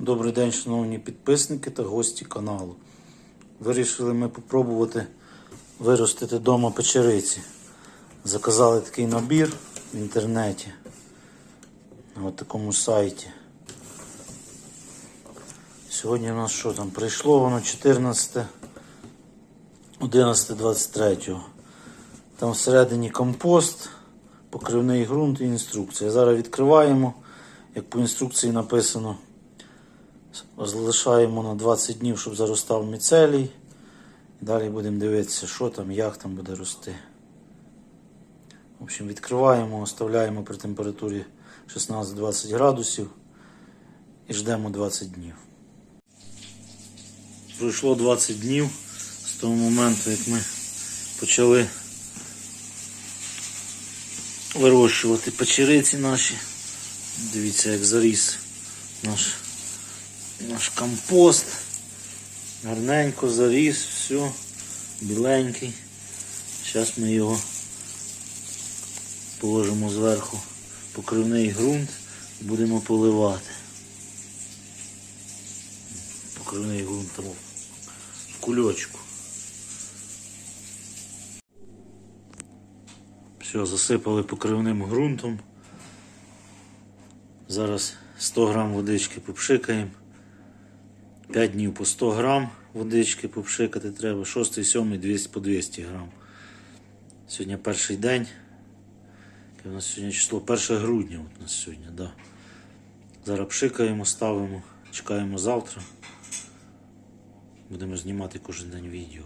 Добрий день, шановні підписники та гості каналу. Вирішили ми попробувати виростити вдома печериці. Заказали такий набір в інтернеті на такому сайті. Сьогодні у нас що там? Прийшло воно 14 11 23 Там всередині компост, покривний ґрунт і інструкція. Зараз відкриваємо, як по інструкції написано. Залишаємо на 20 днів, щоб заростав міцелій. І далі будемо дивитися, що там, як там буде рости. В общем, відкриваємо, оставляємо при температурі 16-20 градусів і ждемо 20 днів. Пройшло 20 днів з того моменту, як ми почали вирощувати печериці наші. Дивіться, як заріс наш наш компост. Гарненько заріс, все, біленький. Зараз ми його положимо зверху покривний ґрунт будемо поливати. Покривний ґрунт там в кульочку. Все, засипали покривним ґрунтом. Зараз 100 грам водички попшикаємо. 5 днів по 100 грам водички попшикати треба. 6, 7, 200 по 200 грам. Сьогодні перший день. У нас сьогодні число 1 грудня. От нас сьогодні, да. Зараз пшикаємо, ставимо, чекаємо завтра. Будемо знімати кожен день відео.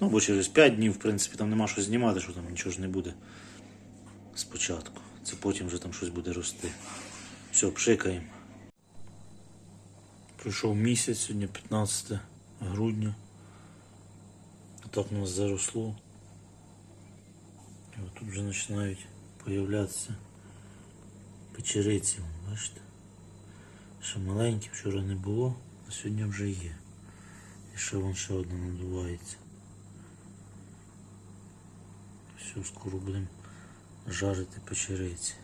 Ну, бо через 5 днів, в принципі, там нема що знімати, що там нічого ж не буде спочатку. Це потім вже там щось буде рости. Все, пшикаємо. Пройшов місяць, сьогодні 15 грудня. Так у нас заросло. І тут вже починають появлятися печериці, бачите? Ще маленькі, вчора не було, а сьогодні вже є. І ще вон ще одна надувається. Все, скоро будемо жарити печериці.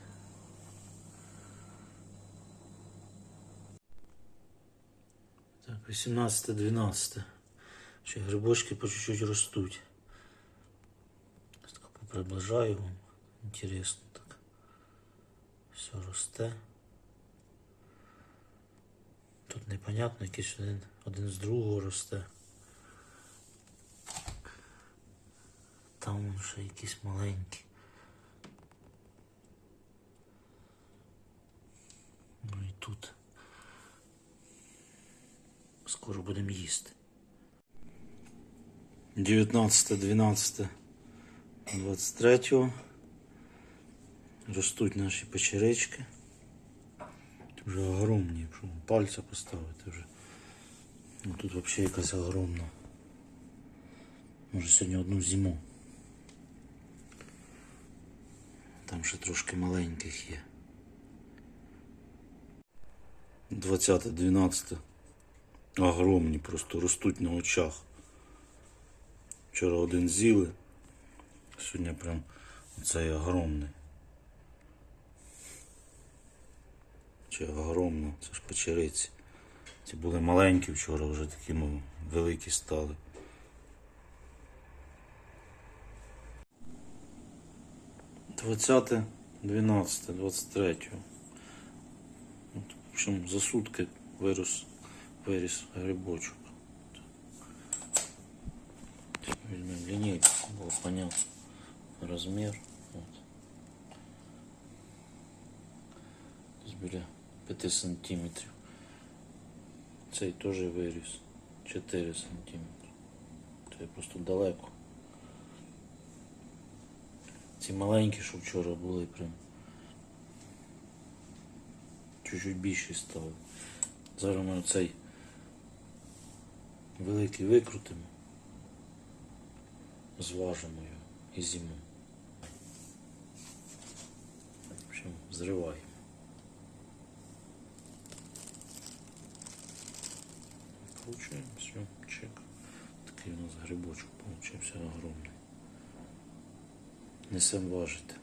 Так, 18-12. Ще грибочки по чуть-чуть ростуть. Так приближаю вам. Інтересно так. Все росте. Тут непонятно, якийсь один, один з другого росте. Там вон ще якісь маленькі. Ну і тут. Скоро будемо їсти. 19, 12, 23. Ростуть наші печерички. Вже огромні, якщо пальця поставити вже. Ну, тут взагалі якась огромна. Може сьогодні одну зиму. Там ще трошки маленьких є. 20, 12. Огромні просто ростуть на очах. Вчора один з'їли. Сьогодні прям оцей огромний. Чи огромно, це ж печериці. Ці були маленькі вчора, вже такі ну, великі стали. Двадцяте, дванадцяте, двадцять третього. От, в общем, за сутки вирос, виріс грибочок. Візьмемо лінійку, було понятно розмір. От. Десь біля 5 сантиметрів. Цей теж виріс 4 сантиметри. Це просто далеко. Ці маленькі, що вчора були, прям чуть-чуть більші стали. Зараз ми оцей великий викрутимо, зважимо його і зиму. В общем, зриваємо. Получаем все, чек. Такий у нас грибочок получився огромний. Несем важити.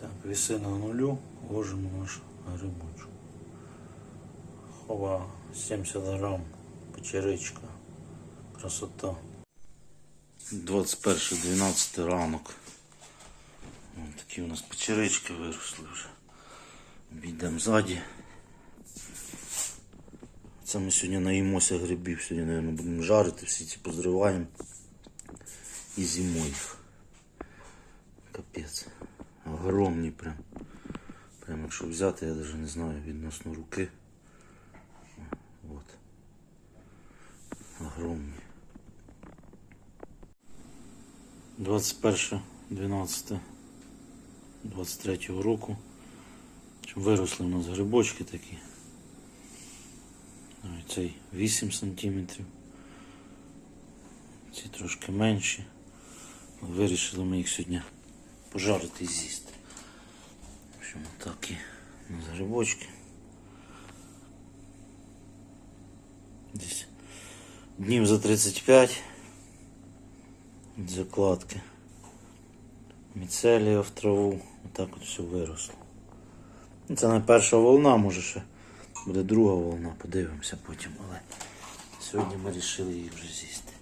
Так, віси на нулю, ложимо наш грибочок. Хова 70 грам, печеричка. Красота. 21.12 ранок. Ось такі у нас печерички виросли вже. Обійдемо ззаді. Це ми сьогодні наїмося грибів. Сьогодні, мабуть, будемо жарити, всі ці позриваємо і зимою їх. Капець. Огромні прям. Прям якщо взяти, я навіть не знаю відносно руки. Вот. Огромні. 21 12 23 року. Виросли у нас грибочки такі. Ой, Цей 8 сантиметрів. Ці трошки менші. Вирішили ми їх сьогодні пожарити і з'їсти. В общем, такі у нас грибочки. Десь днів за 35 від закладки. Міцелія в траву. Отак от все виросло. Ну, Це не перша волна, може ще буде друга волна, подивимося потім, але сьогодні ми вирішили її вже з'їсти.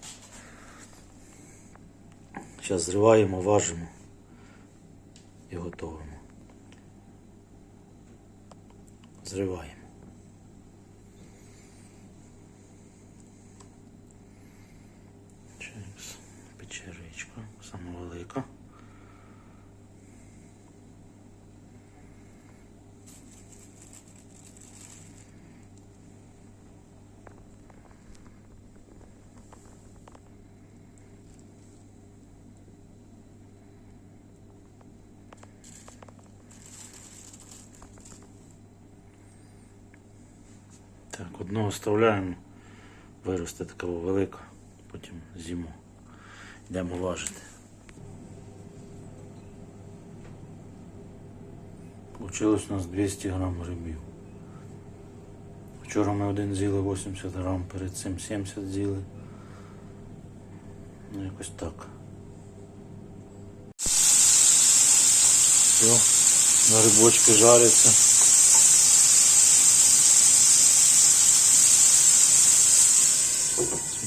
Зараз зриваємо, важимо і готуємо. Зриваємо. Чекс, печеричка, сама велика. Так, одного оставляємо, виросте така велика, потім зиму. Йдемо важити. Получилось у нас 200 грам грибів. Вчора ми один з'їли 80 грам, перед цим 70 з'їли. Ну якось так. Все, на грибочки жаряться.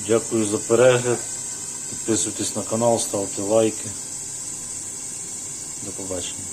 Дякую за перегляд. Підписуйтесь на канал, ставте лайки. До побачення.